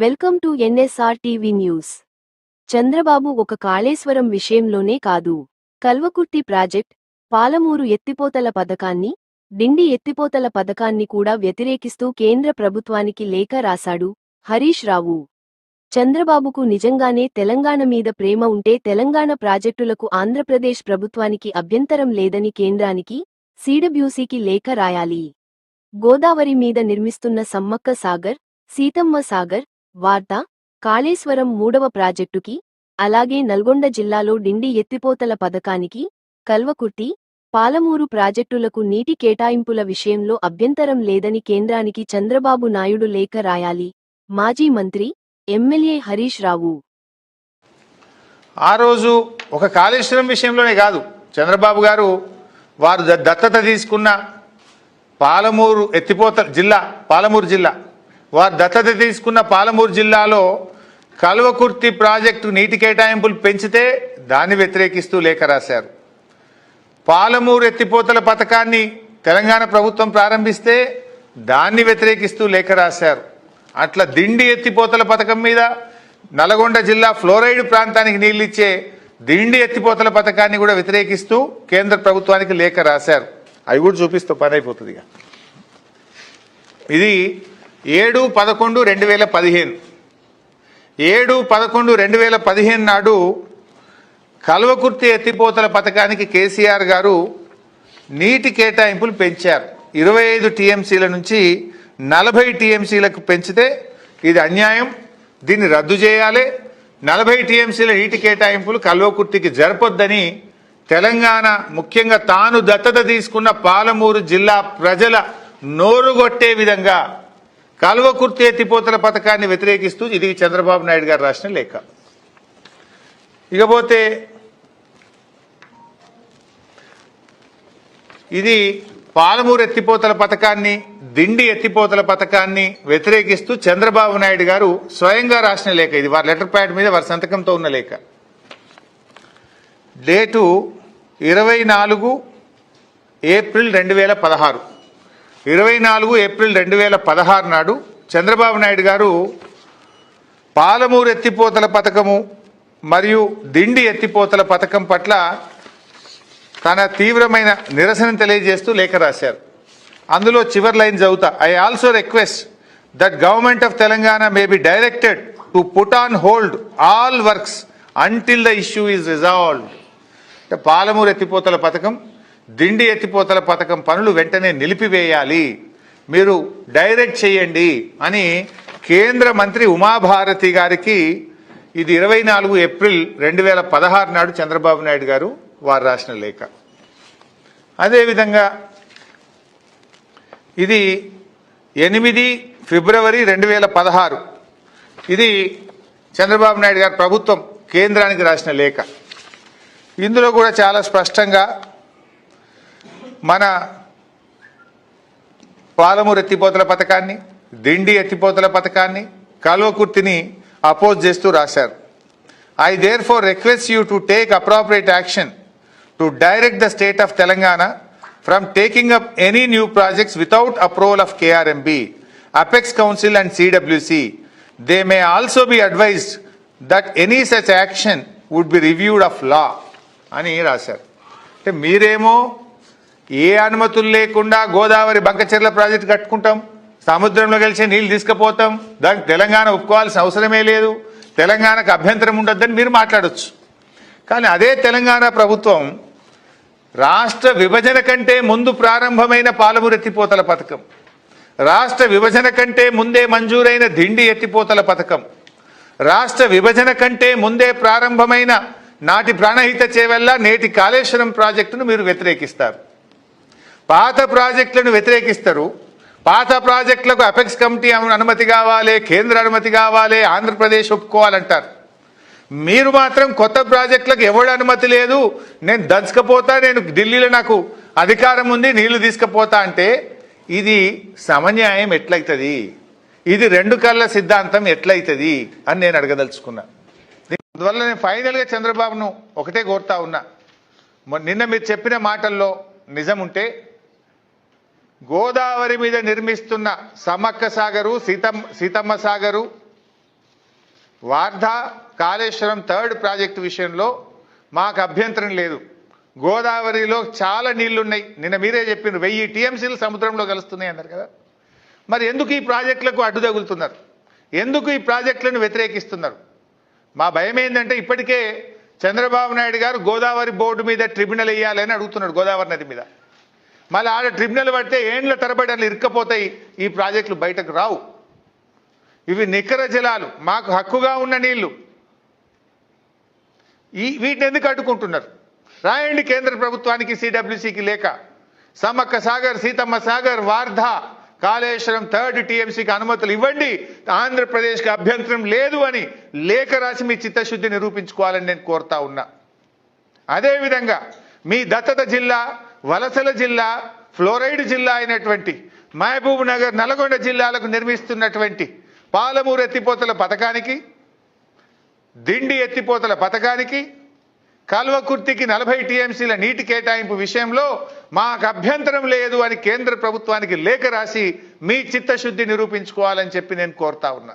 Welcome to NSR TV news. Chandrababu ఒక కాళేశ్వరం విషయంలోనే కాదు. కల్వకుర్తి ప్రాజెక్ట్ పాలమూరు ఎత్తిపోతల పథకాన్ని డిండి ఎత్తిపోతల పథకాన్ని కూడా వ్యతిరేకిస్తూ కేంద్ర ప్రభుత్వానికి లేఖ రాశాడు హరీష్ రావు. చంద్రబాబుకు నిజంగానే తెలంగాణ మీద ప్రేమ ఉంటే తెలంగాణ ప్రాజెక్టులకు ఆంధ్రప్రదేశ్ ప్రభుత్వానికి అభ్యంతరం లేదని కేంద్రానికి సీడబ్ల్యూసీకి లేఖ రాయాలి. గోదావరి మీద నిర్మిస్తున్న సమ్మక్క సాగర్ సీతమ్మ సాగర్ వార్త కాళేశ్వరం మూడవ ప్రాజెక్టుకి అలాగే నల్గొండ జిల్లాలో డిండి ఎత్తిపోతల పథకానికి కల్వకుర్తి పాలమూరు ప్రాజెక్టులకు నీటి కేటాయింపుల విషయంలో అభ్యంతరం లేదని కేంద్రానికి చంద్రబాబు నాయుడు లేఖ రాయాలి. మాజీ మంత్రి ఎమ్మెల్యే హరీష్ రావు. ఆ రోజు ఒక కాళేశ్వరం విషయంలోనే కాదు. చంద్రబాబు గారు వారు ద- దత్తత తీసుకున్న పాలమూరు ఎత్తిపోతల జిల్లా పాలమూరు జిల్లా వారు దత్తత తీసుకున్న పాలమూరు జిల్లాలో కల్వకుర్తి ప్రాజెక్టు నీటి కేటాయింపులు పెంచితే దాన్ని వ్యతిరేకిస్తూ లేఖ రాశారు. పాలమూరు ఎత్తిపోతల పథకాన్ని తెలంగాణ ప్రభుత్వం ప్రారంభిస్తే దాన్ని వ్యతిరేకిస్తూ లేఖ రాశారు. అట్లా దిండి ఎత్తిపోతల పథకం మీద నల్గొండ జిల్లా ఫ్లోరైడ్ ప్రాంతానికి నీళ్ళిచ్చే దిండి ఎత్తిపోతల పథకాన్ని కూడా వ్యతిరేకిస్తూ కేంద్ర ప్రభుత్వానికి లేఖ రాశారు. అవి కూడా చూపిస్తూ పని అయిపోతుంది ఇది ఏడు పదకొండు రెండు వేల పదిహేను. ఏడు పదకొండు రెండు వేల పదిహేను నాడు కల్వకుర్తి ఎత్తిపోతల పథకానికి కేసీఆర్ గారు నీటి కేటాయింపులు పెంచారు. ఇరవై ఐదు టీఎంసీల నుంచి నలభై టీఎంసీలకు పెంచితే ఇది అన్యాయం. దీన్ని రద్దు చేయాలి. నలభై టీఎంసీల నీటి కేటాయింపులు కల్వకుర్తికి జరపొద్దని తెలంగాణ ముఖ్యంగా తాను దత్తత తీసుకున్న పాలమూరు జిల్లా ప్రజల నోరుగొట్టే విధంగా కల్వకుర్తి ఎత్తిపోతల పథకాన్ని వ్యతిరేకిస్తూ ఇది చంద్రబాబు నాయుడు గారు రాసిన లేఖ. ఇకపోతే ఇది పాలమూరు ఎత్తిపోతల పథకాన్ని దిండి ఎత్తిపోతల పథకాన్ని వ్యతిరేకిస్తూ చంద్రబాబు నాయుడు గారు స్వయంగా రాసిన లేఖ ఇది. వారి లెటర్ ప్యాడ్ మీద వారి సంతకంతో ఉన్న లేఖ. డేటు ఇరవై నాలుగు ఏప్రిల్ రెండు వేల పదహారు. ఇరవై నాలుగు ఏప్రిల్ రెండు వేల పదహారు నాడు చంద్రబాబు నాయుడు గారు పాలమూరు ఎత్తిపోతల పథకము మరియు దిండి ఎత్తిపోతల పథకం పట్ల తన తీవ్రమైన నిరసన తెలియజేస్తూ లేఖ రాశారు. అందులో చివరి లైన్ చదువుతా I also request that government of Telangana may be directed to put on hold all works until the issue is resolved అంటే పాలమూరు ఎత్తిపోతల పథకం దిండి ఎత్తిపోతల పథకం పనులు వెంటనే నిలిపివేయాలి. మీరు డైరెక్ట్ చేయండి అని కేంద్ర మంత్రి ఉమాభారతి గారికి ఇది ఇరవై నాలుగు ఏప్రిల్ రెండు వేల పదహారు నాడు చంద్రబాబు నాయుడు గారు వారు రాసిన లేఖ. అదేవిధంగా ఇది ఎనిమిది ఫిబ్రవరి రెండు వేల పదహారు. ఇది చంద్రబాబు నాయుడు గారు ప్రభుత్వం కేంద్రానికి రాసిన లేఖ. ఇందులో కూడా చాలా స్పష్టంగా మన పాలమూరు ఎత్తిపోతల పథకాన్ని దిండి ఎత్తిపోతల పథకాన్ని కల్వకుర్తిని అపోజ్ చేస్తూ రాశారు. I therefore request you to take appropriate action to direct the state of Telangana from taking up any new projects without approval of KRMB apex council and CWC they may also be advised that any such action would be reviewed of law అని రాశారు. అంటే మీరేమో ఏ అనుమతులు లేకుండా Godavari Bankacherla project కట్టుకుంటాం? సముద్రంలో కలిసి నీళ్ళు తీసుకుపోతాం? దానికి తెలంగాణ ఒప్పుకోవాల్సిన అవసరమే లేదు. తెలంగాణకు అభ్యంతరం ఉండొద్దని మీరు మాట్లాడొచ్చు. కానీ అదే తెలంగాణ ప్రభుత్వం రాష్ట్ర విభజన కంటే ముందు ప్రారంభమైన పాలమూరు ఎత్తిపోతల పథకం రాష్ట్ర విభజన కంటే ముందే మంజూరైన దిండి ఎత్తిపోతల పథకం రాష్ట్ర విభజన కంటే ముందే ప్రారంభమైన నాటి ప్రాణహిత చేవల్లా నేటి కాళేశ్వరం ప్రాజెక్టును మీరు వ్యతిరేకిస్తారు. పాత ప్రాజెక్టులను వ్యతిరేకిస్తారు. పాత ప్రాజెక్టులకు అపెక్స్ కమిటీ అనుమతి కావాలి కేంద్ర అనుమతి కావాలి ఆంధ్రప్రదేశ్ ఒప్పుకోవాలంటారు. మీరు మాత్రం కొత్త ప్రాజెక్టులకు ఎవడు అనుమతి లేదు నేను దంచకపోతా నేను ఢిల్లీలో నాకు అధికారం ఉంది నీళ్ళు తీసుకుపోతా అంటే ఇది సమన్యాయం ఎట్లయితుంది? ఇది రెండు కళ్ళ సిద్ధాంతం ఎట్లయితుంది? అని నేను అడగదలుచుకున్నా. అందువల్ల నేను ఫైనల్గా చంద్రబాబును ఒకటే కోరుతా ఉన్నా. నిన్న మీరు చెప్పిన మాటల్లో నిజం ఉంటే గోదావరి మీద నిర్మిస్తున్న సమక్క సాగరు సీతమ్మ సీతమ్మ సాగరు వార్ధా కాళేశ్వరం థర్డ్ ప్రాజెక్టు విషయంలో మాకు అభ్యంతరం లేదు. గోదావరిలో చాలా నీళ్ళున్నాయి. నిన్న మీరే చెప్పినారు వెయ్యి టీఎంసీలు సముద్రంలో కలుస్తున్నాయి అన్నారు కదా. మరి ఎందుకు ఈ ప్రాజెక్టులకు అడ్డు తగులుతున్నారు? ఎందుకు ఈ ప్రాజెక్టులను వ్యతిరేకిస్తున్నారు? మా భయం ఏంటంటే ఇప్పటికే చంద్రబాబు నాయుడు గారు గోదావరి బోర్డు మీద ట్రిబ్యునల్ వేయాలని అడుగుతున్నాడు గోదావరి నది మీద. మళ్ళీ ఆడ ట్రిబ్యునల్ పడితే ఏండ్ల తరబడి అట్లా ఇరుక్కపోతాయి. ఈ ప్రాజెక్టులు బయటకు రావు. ఇవి నికర జలాలు. మాకు హక్కుగా ఉన్న నీళ్ళు. ఈ వీటిని ఎందుకు అడ్డుకుంటున్నారు? రాయండి కేంద్ర ప్రభుత్వానికి సిడబ్ల్యూసికి లేక. సమ్మక్క సాగర్ సీతమ్మ సాగర్ వార్ధా కాళేశ్వరం థర్డ్ టీఎంసీకి అనుమతులు ఇవ్వండి. ఆంధ్రప్రదేశ్కి అభ్యంతరం లేదు అని లేఖ రాసి మీ చిత్తశుద్ధి నిరూపించుకోవాలని నేను కోరుతా ఉన్నా. అదేవిధంగా మీ దత్తత జిల్లా వలసల జిల్లా ఫ్లోరైడ్ జిల్లా అయినటువంటి మహబూబ్ నగర్ నల్గొండ జిల్లాలకు నిర్మిస్తున్నటువంటి పాలమూరు ఎత్తిపోతల పథకానికి దిండి ఎత్తిపోతల పథకానికి కల్వకుర్తికి నలభై టీఎంసీల నీటి కేటాయింపు విషయంలో మాకు అభ్యంతరం లేదు అని కేంద్ర ప్రభుత్వానికి లేఖ రాసి మీ చిత్తశుద్ధి నిరూపించుకోవాలని చెప్పి నేను కోరుతా ఉన్నా.